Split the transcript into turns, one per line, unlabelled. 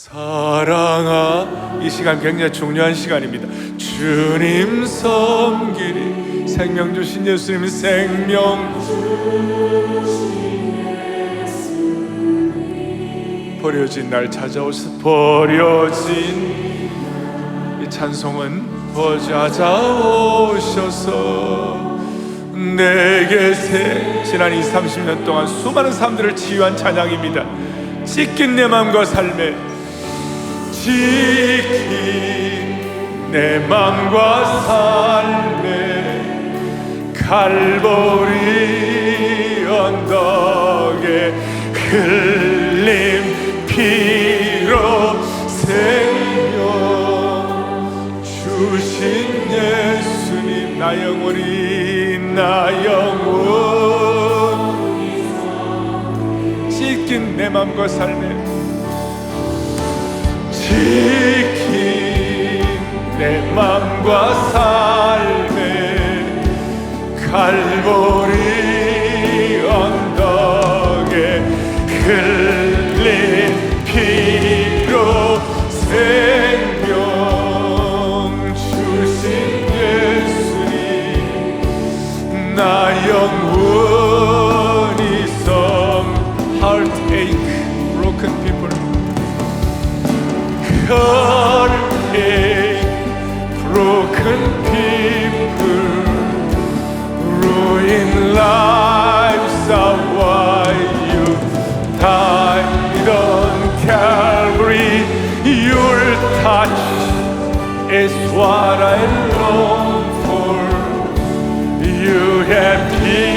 사랑아 이 시간 굉장히 중요한 시간입니다. 주님 섬기리 생명 주신 예수님 생명 버려진 날 찾아오셔 버려진 이 찬송은 버자자오셔서 내게 새 지난 2, 30년 동안 수많은 사람들을 치유한 찬양입니다. 찢긴 내 마음과 삶에 지킨 내 맘과 삶에 갈보리 언덕에 흘림 피로 생명 주신 예수님 나 영원히 나 영원히 찢긴 내 맘과 삶에 지킨 내 맘과 삶에 갈보리 언덕에 흘린 피로 생명 주신 예수님 나 영원히 some heartache broken people broken people, ruined lives are why you died on Calvary. Your touch is what I long for. You have healed.